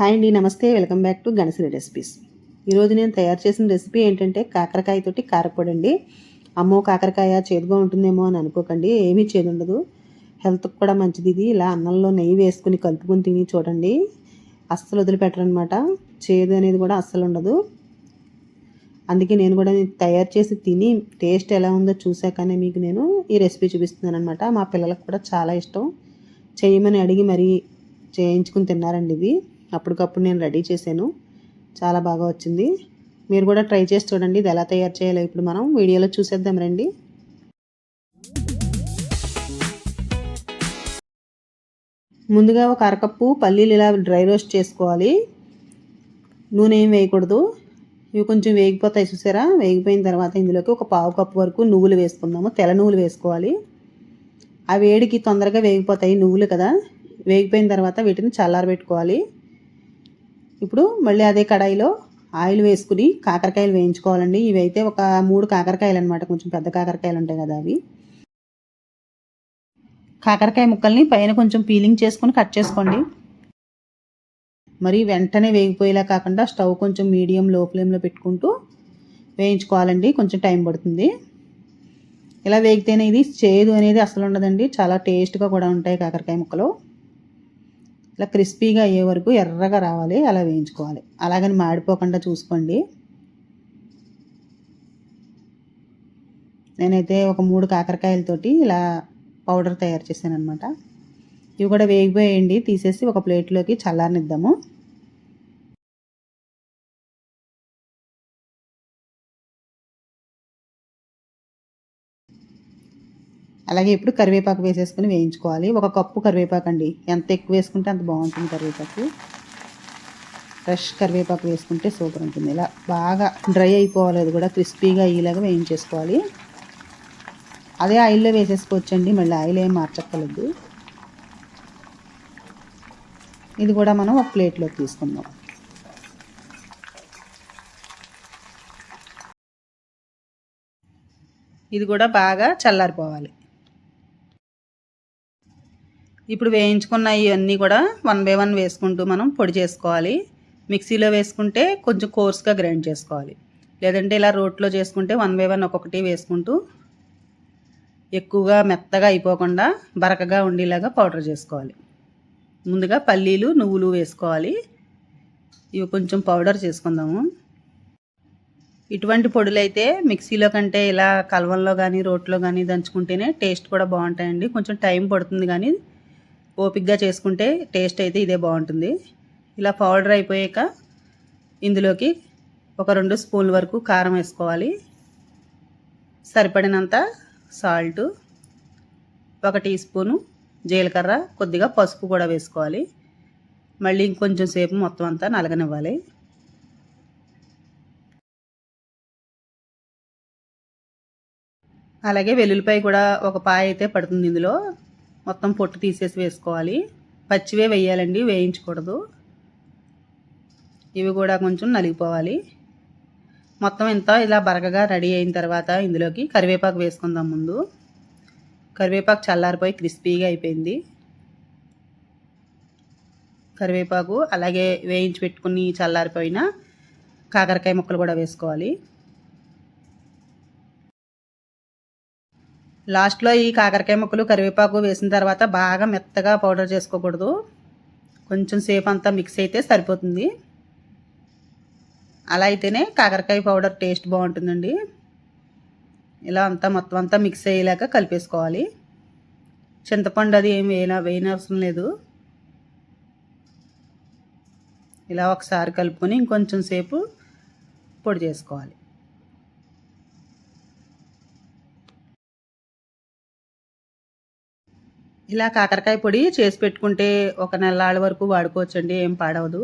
Hi అండి నమస్తే. Welcome back to Ganashri recipes. ఈరోజు నేను తయారు చేసిన రెసిపీ ఏంటంటే కాకరకాయతోటి కారపొడి అండి అమ్మో కాకరకాయ చేదుగా ఉంటుందేమో అని అనుకోకండి. ఏమీ చేదు ఉండదు హెల్త్కి కూడా మంచిది ఇది. ఇలా అన్నంలో నెయ్యి వేసుకుని కలుపుకొని తిని చూడండి. అస్సలు వదిలిపెట్టరనమాట. చేదు అనేది కూడా అస్సలు ఉండదు. అందుకే నేను కూడా తయారు చేసి తిని టేస్ట్ ఎలా ఉందో చూసాకనే మీకు నేను ఈ రెసిపీ చూపిస్తున్నాను అనమాట మా పిల్లలకు కూడా చాలా ఇష్టం. చేయమని అడిగి మరీ చేయించుకుని తిన్నారండి ఇది. అప్పటికప్పుడు నేను రెడీ చేశాను. చాలా బాగా వచ్చింది. మీరు కూడా ట్రై చేసి చూడండి. ఇది ఎలా తయారు చేయాలో ఇప్పుడు మనం వీడియోలో చూసేద్దాం రండి. ముందుగా ఒక అరకప్పు పల్లీలు ఇలా డ్రై రోస్ట్ చేసుకోవాలి. నూనె ఏం వేయకూడదు. ఇవి కొంచెం వేగిపోతాయి చూసారా? వేగిపోయిన తర్వాత ఇందులోకి ఒక పావు కప్పు వరకు నువ్వులు వేసుకుందాము. తెల్ల నువ్వులు వేసుకోవాలి. ఆ వేడికి తొందరగా వేగిపోతాయి నువ్వులు కదా. వేగిపోయిన తర్వాత వీటిని చల్లారబెట్టుకోవాలి. ఇప్పుడు మళ్ళీ అదే కడాయిలో ఆయిల్ వేసుకుని కాకరకాయలు వేయించుకోవాలండి. ఇవి అయితే ఒక మూడు కాకరకాయలు అనమాట కొంచెం పెద్ద కాకరకాయలు ఉంటాయి కదా అవి. కాకరకాయ ముక్కల్ని పైన కొంచెం పీలింగ్ చేసుకొని కట్ చేసుకోండి. మరి వెంటనే వేగిపోయేలా కాకుండా స్టవ్ కొంచెం మీడియం లో ఫ్లేమ్లో పెట్టుకుంటూ వేయించుకోవాలండి. కొంచెం టైం పడుతుంది. ఇలా వేగితేనే ఇది చేదు అనేది అసలు ఉండదండి. చాలా టేస్ట్గా కూడా ఉంటాయి కాకరకాయ ముక్కలు. ఇలా క్రిస్పీగా అయ్యే వరకు ఎర్రగా రావాలి అలా వేయించుకోవాలి. అలాగని మాడిపోకుండా చూసుకోండి. నేనైతే ఒక మూడు కాకరకాయలతోటి ఇలా పౌడర్ తయారు చేశాను అనమాట ఇవి కూడా వేగిపోయేయండి తీసేసి ఒక ప్లేట్లోకి చల్లారనిద్దాము. అలాగే ఇప్పుడు కరివేపాకు వేసేసుకుని వేయించుకోవాలి. ఒక కప్పు కరివేపాకు అండి. ఎంత ఎక్కువ వేసుకుంటే అంత బాగుంటుంది కరివేపాకు. ఫ్రెష్ కరివేపాకు వేసుకుంటే సూపర్ ఉంటుంది. ఇలా బాగా డ్రై అయిపోవాలి అది కూడా క్రిస్పీగా అయ్యేలాగా వేయించేసుకోవాలి. అదే ఆయిల్లో వేసేసుకోవచ్చండి. మళ్ళీ ఆయిల్ ఏం మార్చక్కర్లేదు. ఇది కూడా మనం ఒక ప్లేట్లోకి తీసుకుందాం. ఇది కూడా బాగా చల్లారిపోవాలి. ఇప్పుడు వేయించుకున్న ఇవన్నీ కూడా వన్ బై వన్ వేసుకుంటూ మనం పొడి చేసుకోవాలి. మిక్సీలో వేసుకుంటే కొంచెం కోర్స్గా గ్రైండ్ చేసుకోవాలి. లేదంటే ఇలా రోట్లో చేసుకుంటే వన్ బై వన్ ఒక్కొక్కటి వేసుకుంటూ ఎక్కువగా మెత్తగా అయిపోకుండా బరకగా ఉండేలాగా పౌడర్ చేసుకోవాలి. ముందుగా పల్లీలు నువ్వులు వేసుకోవాలి. ఇవి కొంచెం పౌడర్ చేసుకుందాము. ఇటువంటి పొడులు అయితే మిక్సీలో కంటే ఇలా కలవంలో కానీ రోట్లో కానీ దంచుకుంటేనే టేస్ట్ కూడా బాగుంటాయండి. కొంచెం టైం పడుతుంది కానీ ఓపిక్గా చేసుకుంటే టేస్ట్ అయితే ఇదే బాగుంటుంది. ఇలా పౌడర్ అయిపోయాక ఇందులోకి ఒక రెండు స్పూన్ల వరకు కారం వేసుకోవాలి. సరిపడినంత సాల్ట్ ఒక టీ స్పూను జీలకర్ర కొద్దిగా పసుపు కూడా వేసుకోవాలి. మళ్ళీ ఇంకొంచెం సేపు మొత్తం అంతా నలగనివ్వాలి. అలాగే వెల్లుల్లిపాయ కూడా ఒక పాయ అయితే పడుతుంది ఇందులో. మొత్తం పొట్టు తీసేసి వేసుకోవాలి. పచ్చివే వేయాలండి వేయించకూడదు. ఇవి కూడా కొంచెం నలిగిపోవాలి. మొత్తం ఇంత ఇలా బరగగా రెడీ అయిన తర్వాత ఇందులోకి కరివేపాకు వేసుకుందాం ముందు. కరివేపాకు చల్లారిపోయి క్రిస్పీగా అయిపోయింది. కరివేపాకు అలాగే వేయించి పెట్టుకుని చల్లారిపోయిన కాకరకాయ ముక్కలు కూడా వేసుకోవాలి. లాస్ట్లో ఈ కాకరకాయ ముక్కలు కరివేపాకు వేసిన తర్వాత బాగా మెత్తగా పౌడర్ చేసుకోకూడదు. కొంచెం సేపు అంతా మిక్స్ అయితే సరిపోతుంది. అలా అయితేనే కాకరకాయ పౌడర్ టేస్ట్ బాగుంటుందండి. ఇలా అంతా మొత్తం అంతా మిక్స్ అయ్యేలాగా కలిపేసుకోవాలి. చింతపండు అది ఏం వేయన వేయనవసరం లేదు. ఇలా ఒకసారి కలుపుకొని ఇంకొంచెం సేపు పొడి చేసుకోవాలి. ఇలా కాకరకాయ పొడి చేసి పెట్టుకుంటే ఒక నెలాళ్ళ వరకు వాడుకోవచ్చండి ఏం పాడవదు.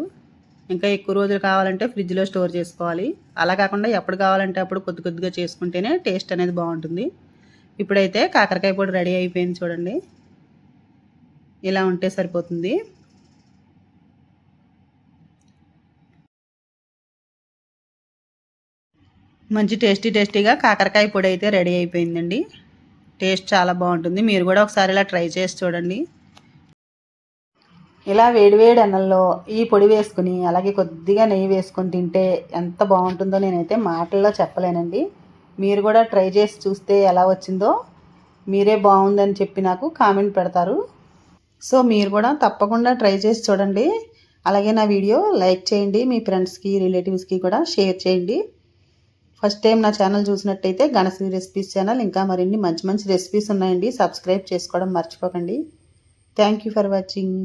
ఇంకా ఎక్కువ రోజులు కావాలంటే ఫ్రిడ్జ్లో స్టోర్ చేసుకోవాలి. అలా కాకుండా ఎప్పుడు కావాలంటే అప్పుడు కొద్ది కొద్దిగా చేసుకుంటేనే టేస్ట్ అనేది బాగుంటుంది. ఇప్పుడైతే కాకరకాయ పొడి రెడీ అయిపోయింది చూడండి. ఇలా ఉంటే సరిపోతుంది. మంచి టేస్టీ టేస్టీగా కాకరకాయ పొడి అయితే రెడీ అయిపోయిందండి. టేస్ట్ చాలా బాగుంటుంది. మీరు కూడా ఒకసారి ఇలా ట్రై చేసి చూడండి. ఇలా వేడివేడి అన్నంలో ఈ పొడి వేసుకుని అలాగే కొద్దిగా నెయ్యి వేసుకొని తింటే ఎంత బాగుంటుందో నేనైతే మాటల్లో చెప్పలేనండి. మీరు కూడా ట్రై చేసి చూస్తే ఎలా వచ్చిందో మీరే బాగుందని చెప్పి నాకు కామెంట్ పెడతారు. సో మీరు కూడా తప్పకుండా ట్రై చేసి చూడండి. అలాగే నా వీడియో లైక్ చేయండి. మీ ఫ్రెండ్స్కి రిలేటివ్స్కి కూడా షేర్ చేయండి. ఫస్ట్ టైం నా ఛానల్ చూసినట్టయితే గణశ్రీ రెసిపీస్ ఛానల్ ఇంకా మరిన్ని మంచి మంచి రెసిపీస్ ఉన్నాయండి. సబ్స్క్రైబ్ చేసుకోవడం మర్చిపోకండి. Thank you for watching